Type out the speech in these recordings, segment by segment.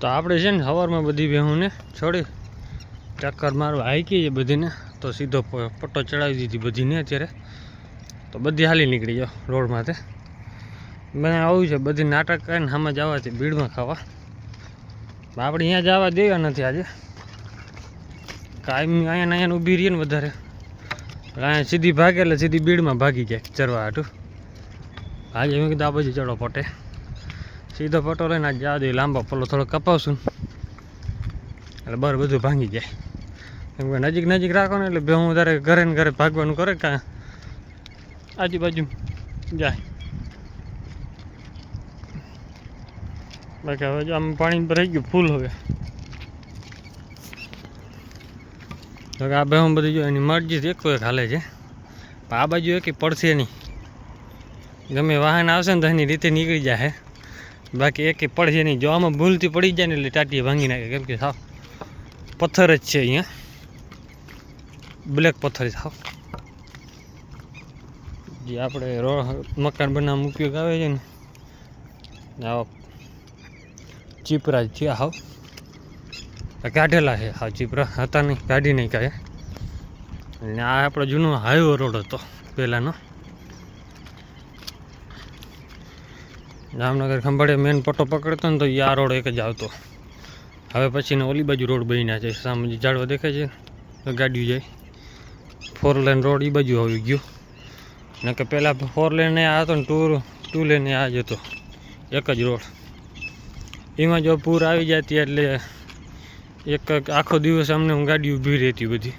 તો આપણે છે ને સવારમાં બધી ભેહુંને છોડી ચક્કર મારવા હાઈકી છે બધીને. તો સીધો પટ્ટો ચડાવી દીધી બધીને અત્યારે. તો બધી હાલી નીકળી જાઓ રોડમાંથી મને આવું છે, બધી નાટક કરીને સામે જવાથી ભીડમાં ખાવા. આપણે અહીંયા જવા દેવા નથી આજે. કાયમી અહીંયા અહીંયા ઊભી રહીએ ને વધારે. અહીંયા સીધી ભાગે એટલે સીધી બીડમાં ભાગી જાય ચરવા હાટું આજે મેં કીધું આ બાજુ ચડો પટે. સીધો પટો લઈને આજ દઈએ. લાંબો પલ્લો થોડો કપાવશું. એટલે બહાર બધું ભાંગી જાય. કેમ કે નજીક નજીક રાખો ને એટલે ભેહું વધારે ઘરે ને ઘરે ભાગવાનું કરે કાં આજુબાજુ જાય. બાકી હવે જો આમ પાણી ભરાઈ ગયું ફૂલ હવે. તો આ ભેહું બધી જો એની મરજી એક એક હાલે છે. આ બાજુ એક પડશે નહીં. ગમે વાહન આવશે ને તો એની રીતે નીકળી જાય બાકી એક પડશે નહીં જો આમાં ભૂલથી પડી જાય ને એટલે ટાટી ભાંગી નાખે. કેમ કે સાવ પથ્થર જ છે અહીંયા. બ્લેક પથ્થર સાવ જે આપણે રો, મકાન બનાવવા ઉપયોગ આવે છે ને આવા ચીપરા જ થયા હાવ કાઢેલા છે, હા, ચીપરા. હતા નહીં, કાઢી નહીં કાંઈ અને આ આપણો જૂનો હાઈવે રોડ હતો, પહેલાંનો. જામનગર ખંભાળે મેન પટ્ટો પકડતો ને તો આ રોડ એક જ આવતો. હવે પછીને ઓલી બાજુ રોડ બન્યા છે. સામે ઝાડવા દેખાય છે ગાડીઓ જાય. ફોર લેન રોડ એ બાજુ આવી ગયું. ને કે પહેલાં ફોર લેન આ હતો ને ટુ ટુ લેન આ જ હતો. એક જ રોડ. એમાં જો પૂર આવી જતી એટલે એક આખો દિવસ અમને હું ગાડી ઊભી રહેતી બધી.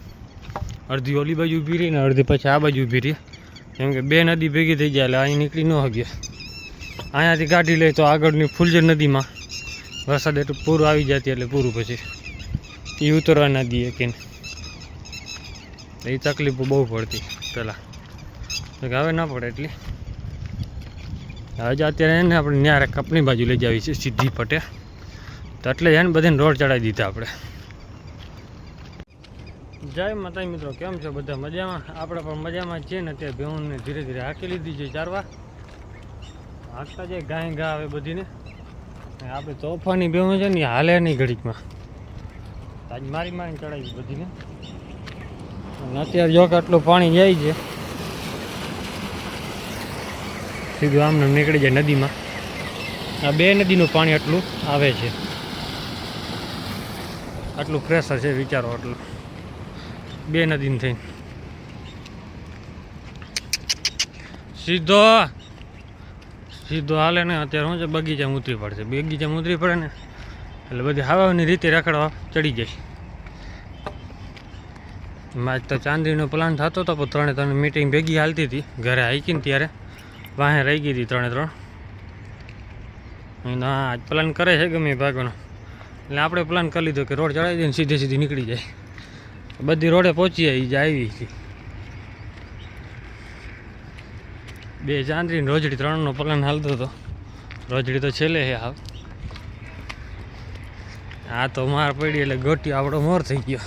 અડધી ઓલી બાજુ ઊભી રહી ને અડધી પછી આ બાજુ ઊભી રહી. કેમ કે બે નદી ભેગી થઈ જાય એટલે અહીં નીકળી ન હગ્યા અહીંયાથી ગાડી લઈ તો આગળની ફુલજર નદીમાં. વરસાદ એટલું પૂરું આવી જતી એટલે પૂરું પછી. એ ઉતરવા ના દઈએ કે એ તકલીફો બહુ પડતી પહેલાં હવે ના પડે એટલી. હવે અત્યારે એને આપણે ન્યારે કપની બાજુ લઈ જવી છે સીધી પટે તો એટલે એને બધાને રોડ ચડાવી દીધા આપણે. જય માતાજી મિત્રો, કેમ છો બધા? મજામાં? આપણે પણ મજામાં જ છીએ ને અત્યારે ભેહુંને ધીરે ધીરે હાંકી લીધી છે ચારવા. હાંકતા જાય, ગાય ગા આવે બધીને આપણે તોફાની બે છે ને હાલે નહીં ઘડીકમાં. આજ મારી મારીને ચડાવી બધીને. અત્યારે જો આટલું પાણી જાય છે. સીધું આમને આમ નીકળી જાય નદીમાં. આ બે નદીનું પાણી આટલું આવે છે. આટલું પ્રેશર છે વિચારો આટલું. બે નદીને થઈને. સીધો સીધો હાલે ને અત્યારે શું છે, બગીચામાં ઉતરી પડશે. બગીચામાં ઉતરી પડે ને, એટલે બધી હવાની રીતે રખડવા ચડી જાય આજ તો ચાંદીનો પ્લાન થતો હતો, પણ ત્રણે ત્રણ મીટિંગ ભેગી હાલતી હતી. ઘરે આવીને ત્યારે વાહે રહી ગઈ હતી ત્રણે ત્રણ. ના આજ પ્લાન કરે છે ગમે ભાગવાનો. એટલે આપણે પ્લાન કરી લીધો કે રોડ ચડાવી દઈએ સીધે સીધી નીકળી જાય. બધી રોડે પહોંચી આવી જાય આવી હતી બે ચાંદરી રોજડી ત્રણનો પ્લાન હાલતો હતો. રોજડી તો છેલ્લે હે હાવ. આ તો માર પડી એટલે ગોટી આપણો મોર થઈ ગયો.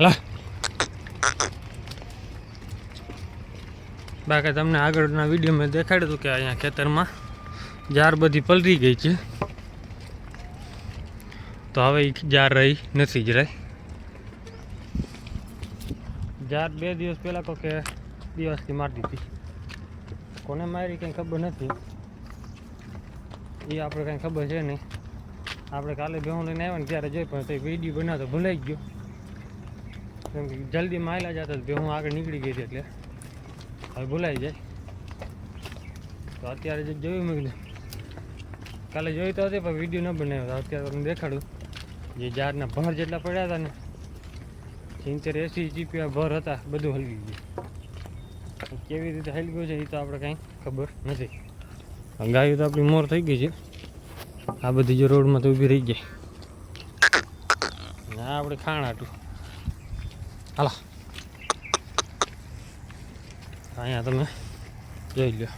લા. બાકી તમને આગળના વીડિયો મેં દેખાડ્યું હતું કે અહીંયા ખેતરમાં જાર બધી પલરી ગઈ છે. તો હવે જાર રહી, નથી જ રહી. જાર બે દિવસ પહેલાં તો કે દિવસથી મારી દીધી કોને મારી કંઈ ખબર નથી. એ આપણે કંઈ ખબર છે નહીં. આપણે કાલે ભેહું લઈને આવ્યા ને ત્યારે જોઈ પણ તો વીડિયો બનાવતો ભૂલાઈ ગયો. કેમ કે જલ્દી માયલા જતા ભેહું આગળ નીકળી ગઈ હતી એટલે હવે ભૂલાઈ જાય. તો અત્યારે જે જોયું મેં કાલે જોઈ તો હતી પણ વીડિયો ન બનાવ્યો. અત્યારે તમને દેખાડું. જે જારના ભર જેટલા પડ્યા હતા ને સિત્તેર એસી જીપીયા ભર હતા, બધું હલવી ગયું. કેવી રીતે હલગ્યું છે એ તો આપણે કાંઈ ખબર નથી. ગાયું તો આપણી મોર થઈ ગઈ છે. આ બધી જો રોડમાં તો ઊભી રહી ગઈ. ના આપણે ખાણ આટલું હાલો. અહીંયા તમે જોઈ લો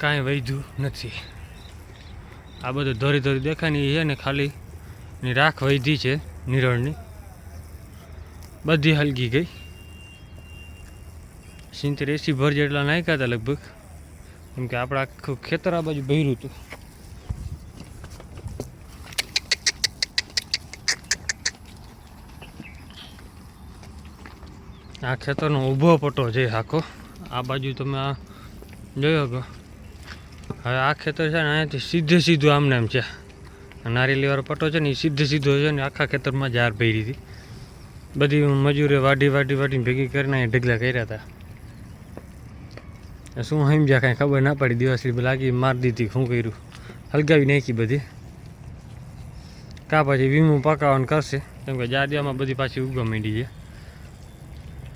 કાંઈ વૈધું નથી. આ બધું ધોરી ધોરી દેખાય ને એ છે ને ખાલી ની રાખ વૈધી છે નિરળની. બધી હલકી ગઈ. સિત્તેર એસી ભર જેટલા નાખ્યા હતા લગભગ. કેમ કે આપણે આખું ખેતર આ બાજુ ભર્યું હતું. આ ખેતરનો ઊભો પટ્ટો છે આખો. આ બાજુ તમે આ જોયો શકો હવે આ ખેતર છે ને અહીંયાથી સીધે સીધું આમને એમ છે. નારી લેવાનો પટ્ટો છે ને એ સીધે સીધો છે ને આખા ખેતરમાં જાર ભરી હતી. બધી મજૂરે વાઢી વાઢી, વાઢીને ભેગી કરીને અહીંયા ઢગલા કર્યા હતા. શું સમજ્યા, કાંઈ ખબર ના પડી, દિવસની લાગી માર દીધી, શું કર્યું? હલગાવી નાખી બધી. કા પછી વીમું પકાવવાનું કરશે. કેમ કે જાડિયામાં બધી પાછી ઉગવા માંડી છે.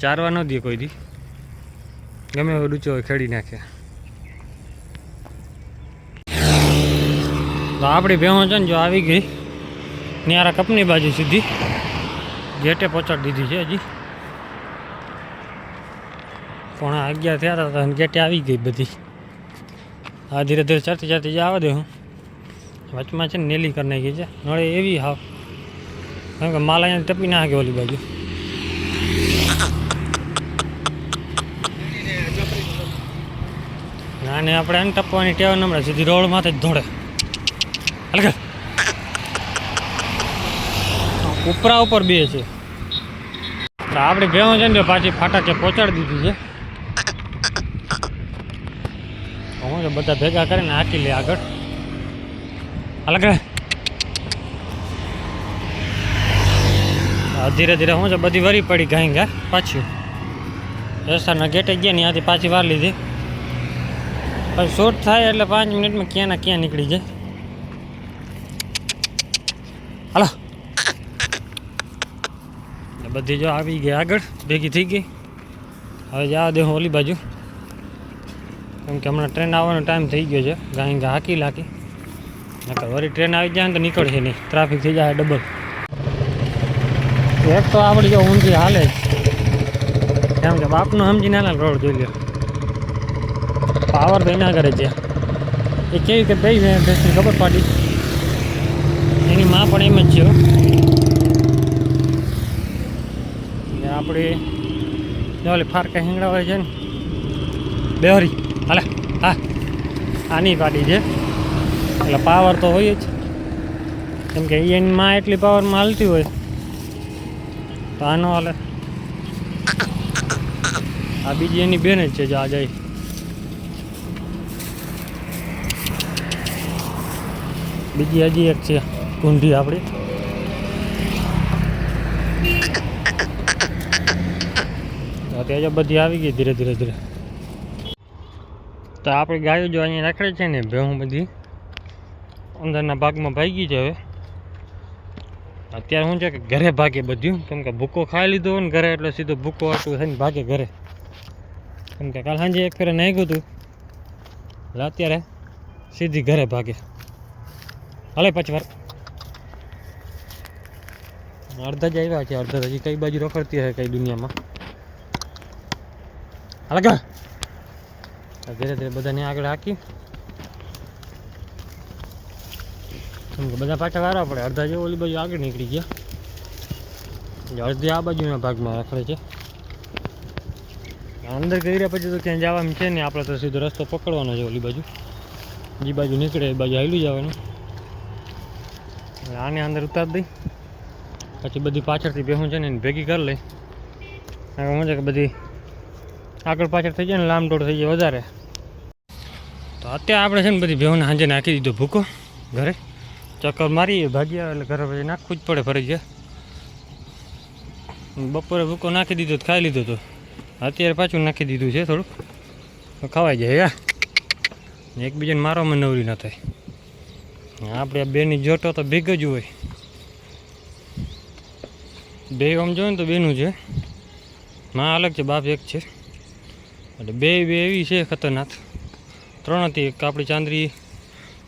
ચારવા ન દે કોઈ દી. ગમે એવો ડૂચો ખેડી નાખે. તો આપણી ભેહો છે ને જો આવી ગઈ, ન્યારા કપની બાજુ સુધી. ગેટે પહોંચાડી દીધી છે હજી. પોણા અગિયાર થયા હતા અને ગેટે આવી ગઈ બધી. આ ધીરે ધીરે ચડતી ચડતી જ આવવા દે હું. વચમાં છે ને નેલી કરી નાખી છે. નળે એવી હાવ. કારણ કે માલ અહીંયા ટપી નાખે ઓલી બાજુ. ના ને આપણે એને ટપવાની ટેવ નમડે સીધી રોડ માથે જ ધોડે હલકે ઉપરા ઉપર બે છે. આપણી ભેવું છે ને, પાછી ફાટાકે પહોંચાડી દીધી છે. હું છે બધા ભેગા કરીને હાકી લે આગળ. અલગ ધીરે ધીરે હું છે, બધી વરી પડી ગાઈ ગા પાછી. રસ્તાના ગેટે ગયા ને, ત્યાંથી પાછી વાર લીધી. પછી શોર્ટ થાય એટલે પાંચ મિનિટમાં ક્યાં ના ક્યાં નીકળી જાય. હાલો. બધી જો આવી ગઈ આગળ, ભેગી થઈ ગઈ. હવે જવા દે ઓલી બાજુ. કેમ કે હમણાં ટ્રેન આવવાનો ટાઈમ થઈ ગયો છે ગાઈ ગા હાકી લાકી નકર વળી ટ્રેન આવી જાય ને તો નીકળશે નહીં. ટ્રાફિક થઈ જાય ડબલ. એક તો આપણી જો ઊંધી હાલે. કેમ કે બાપનું સમજી ના રોડ જોઈ લ્યો. પાવર તો એના કરે છે. એ કેવી મેં ભેંસની ખબર પાડી. એની માં પણ એમ જ છે આપણે ઓલી ફારકા હિંગડા હોય છે ને. બેહરી. હાલે. હા. આની ગાડી છે. એટલે પાવર તો હોય જ. કેમ કે એનમાં એટલી પાવરમાં હાલતી હોય. તો આનો હાલે. આ બીજી એની બેન જ છે જો આ જાય. બીજી હજી એક છે. કુંઢી આપણી. તો ત્યાં જો બધી આવી ગઈ ધીરે ધીરે ધીરે. તો આપણી ગાયો જો અહીંયા રાખડે છે ને ભેહું બધી, અંદરના ભાગમાં ભાગી છે હવે. અત્યારે શું છે કે ઘરે ભાગે બધું, કેમ કે ભૂકો ખાઈ લીધો હોય ને ઘરે એટલે સીધો ભૂકો આટલું થઈને ભાગે ઘરે. કેમ કે કાલ સાંજે એક ફેરે નાખ્યું હતું, એટલે અત્યારે સીધી ઘરે ભાગે. હાલે પાછી વાર. અડધા જ આવ્યા છે, અડધા હજી કઈ બાજુ રખડતી હશે કઈ દુનિયામાં. હાલે કે. ધીરે ધીરે બધાને આગળ હાકી. બધા પાછા વારવા પડે. અડધા જેવો ઓલી બાજુ આગળ નીકળી ગયા. અડધી આ બાજુના ભાગમાં રાખડે છે. અંદર ગયા પછી તો ત્યાં જવાનું છે ને આપણે તો સીધો રસ્તો પકડવાનો છે ઓલી બાજુ. જે બાજુ નીકળે એ બાજુ હાલું જવાનું. આને અંદર ઉતાર દઈ. પછી બધી પાછળથી ભેહું છે ને ભેગી કરી લઈ. કારણ શું છે કે બધી આગળ પાછળ થઈ જાય ને લાંબડોળ થઈ જાય વધારે. તો અત્યારે આપણે છે ને બધી ભેહુંને સાંજે નાખી દીધો ભૂકો ઘરે. ચક્કર મારી, ભાગ્યા એટલે ઘરે પછી નાખવું જ પડે ફરી ગયા બપોરે ભૂકો નાખી દીધો ખાઈ લીધો તો. અત્યારે પાછું નાખી દીધું છે થોડુંક. તો ખવાઈ જાય યા એકબીજાને મારવામાં નવરી ના થાય. આપણે આ બેની જોટો તો ભેગ જ હોય. બે આમ જોઈએ ને તો બેનું છે. માં અલગ છે, બાપ એક છે. એટલે બે બે એવી છે ખતરનાક. ત્રણ હતી, એક આપણી ચાંદરી,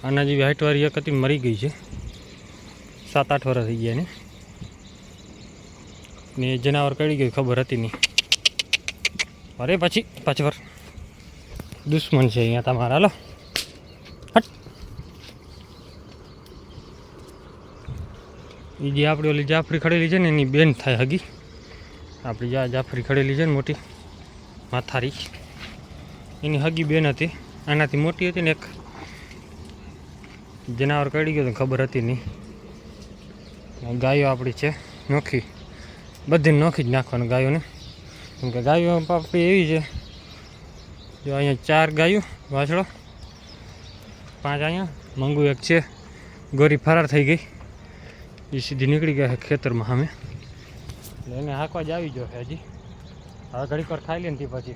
આના જેવી હાઇટવાળી એક હતી, મરી ગઈ છે. સાત આઠ વર્ષ થઈ ગયા ને ને જનાવર કડી ગયું, ખબર હતી નહીં. અરે પછી પાછળ દુશ્મન છે અહીંયા તમારા, હાલો. એ જે આપણી ઓલી જાફરી ખડેલી છે ને, એની બેન થાય હગી. આપણી જાફરી ખડેલી છે ને મોટી. માથારી. એની હગી બેન હતી. આનાથી મોટી હતી ને એક જનાવર કડી ગયો ખબર હતી નહીં. ગાયો આપણી છે, નોખી. બધી નોખી જ નાખવાનું ગાયોને. કેમ કે ગાયો આપણી એવી છે. જો અહીંયા ચાર ગાયો, વાછડો. પાંચ અહીંયા, મંગુ એક છે. ગોરી ફરાર થઈ ગઈ. એ સીધી નીકળી ગયા ખેતરમાં અમે એને હાંકવા જ આવી ગયો હજી. હવે ઘડીક વાર ખાઈ લે ને તે પછી.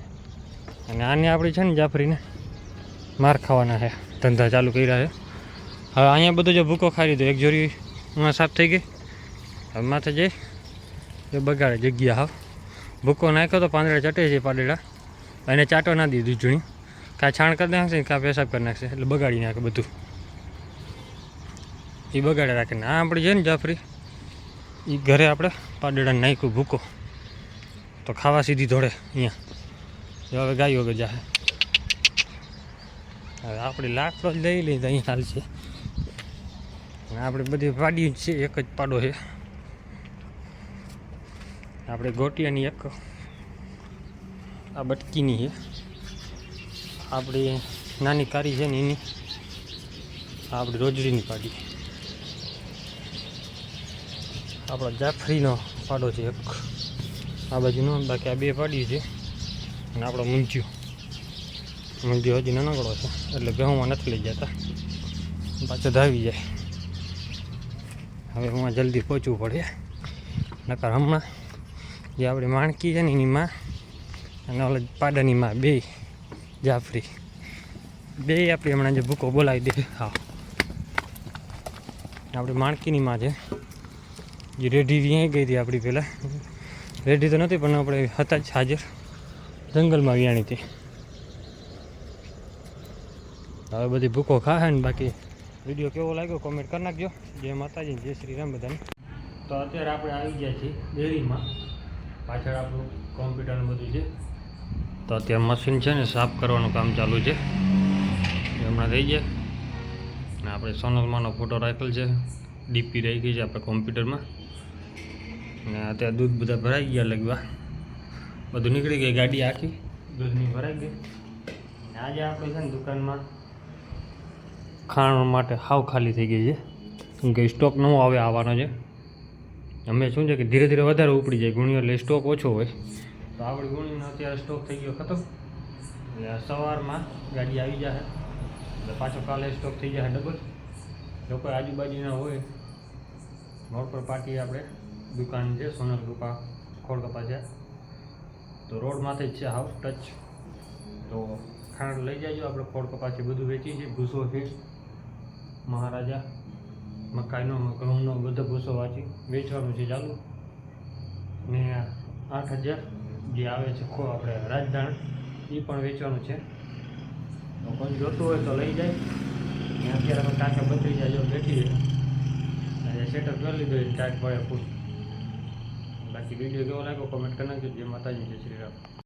અને આને આપણી છે ને જાફરીને માર ખાવાના છે. ધંધા ચાલુ કર્યા છે. હવે અહીંયા બધો જો ભૂકો ખાઈ લીધો, એક જોરી એમાં સાફ થઈ ગઈ. હવે માથે જઈ એ બગાડે જગ્યા હાવ. ભૂકો નાખ્યો તો પાંદડા ચટે છે પાડેડા એને ચાટો ના દીધું ઝૂણી કાં છાણ કરી નાખશે કાં પેશાબ કરી નાખશે, એટલે બગાડી નાખે બધું. એ બગાડે રાખે. આ આપણી છે ને જાફરી એ ઘરે આપણે પાડેડા નાખ્યું ભૂકો. તો ખાવા સીધી ધોળે અહીંયા. જો હવે ગાયો વગર જાહે. હવે આપણે લાકડો જ લઈ લઈએ તો અહીં હાલ છે. આપણે બધી પાડી જ છે, એક જ પાડો છે. આપણે ગોટિયાની એક, આ બટકીની છે. આપણી નાની કારી છે ને એની. આપણી રોજડીની પાડી. આપણો જાફરીનો પાડો છે એક. આ બાજુનો બાકી આ બે પાડી છે. અને આપણો મૂંઝ્યો મૂંઝ્યો હજી નાનકડો છે, એટલે ઘઉંમાં નથી લઈ જતા. પાછો ધાવી જાય. હવે હું જલ્દી પહોંચવું પડે. નકર હમણાં જે આપણી માણકી છે ને એની માં અને ઓલા પાડાની માં, બે જાફરી. બે આપણી હમણાં જે ભૂકો બોલાવી દે. હા. આપણી માણકીની માં છે. જે રેઢી અહીં ગઈ હતી આપણી પહેલાં. રેઢી તો નથી પણ આપણે હતા જ હાજર. જંગલમાં વ્યાણી હતી. હવે બધી ભૂકો ખાશે ને બાકી વીડિયો કેવો લાગ્યો કોમેન્ટ કરી નાખજો. જય માતાજી, જય શ્રી રામ બધાને. તો અત્યારે આપણે આવી ગયા છીએ ડેરીમાં. પાછળ આપણું કોમ્પ્યુટરનું બધું છે. તો અત્યારે મશીન છે ને સાફ કરવાનું કામ ચાલુ છે. હમણાં થઈ જાય ને આપણે સોનલમાંનો ફોટો રાખેલ છે. ડીપી રહી ગઈ છે આપણે કોમ્પ્યુટરમાં ને અત્યારે દૂધ બધા ભરાઈ ગયા લગવા બધું નીકળી ગઈ, ગાડી આખી. દૂધની ભરાઈ ગઈ. આજે આપણે છે ને દુકાનમાં ખાણ માટે હાવ ખાલી થઈ ગઈ છે. કેમ કે સ્ટોક નવો આવે આવવાનો છે. અમે શું છે કે ધીરે ધીરે વધારે ઉપડી જાય ગુણીઓ એટલે સ્ટોક ઓછો હોય. તો આપણી ગુણીનો અત્યારે સ્ટોક થઈ ગયો ખતમ. એટલે સવારમાં ગાડી આવી જશે એટલે પાછો કાલે સ્ટોક થઈ જશે ડબલ કોઈ આજુબાજુના હોય રોડ પર પાટી આપણે દુકાન છે, સોનલ રૂપા ખોડ કપા છે. તો રોડમાંથી જ છે, હાઉસ ટચ. તો ખાંડ લઈ જાજો, આપણે ખોડ કપાસી બધું વેચી છે, ભૂસો છે મહારાજા, મકાઈનો, ઘઉંનો, બધો ભૂસો વાંચી. વેચવાનું છે ચાલુ. ને આઠ હજાર જે આવે છે, ખો આપણે રાજધાન એ પણ વેચવાનું છે. તો કોઈ જોતું હોય તો લઈ જાય. ને અત્યારે અમે કાંઠે બદલી જાય, જો બેઠી છે સેટઅપ કરી લીધો ટાઈટ પડે ફૂલ બાકી વીડિયો કેવો લાગ્યો કોમેન્ટ કરી નાખજો જય માતાજી જય શ્રી રામ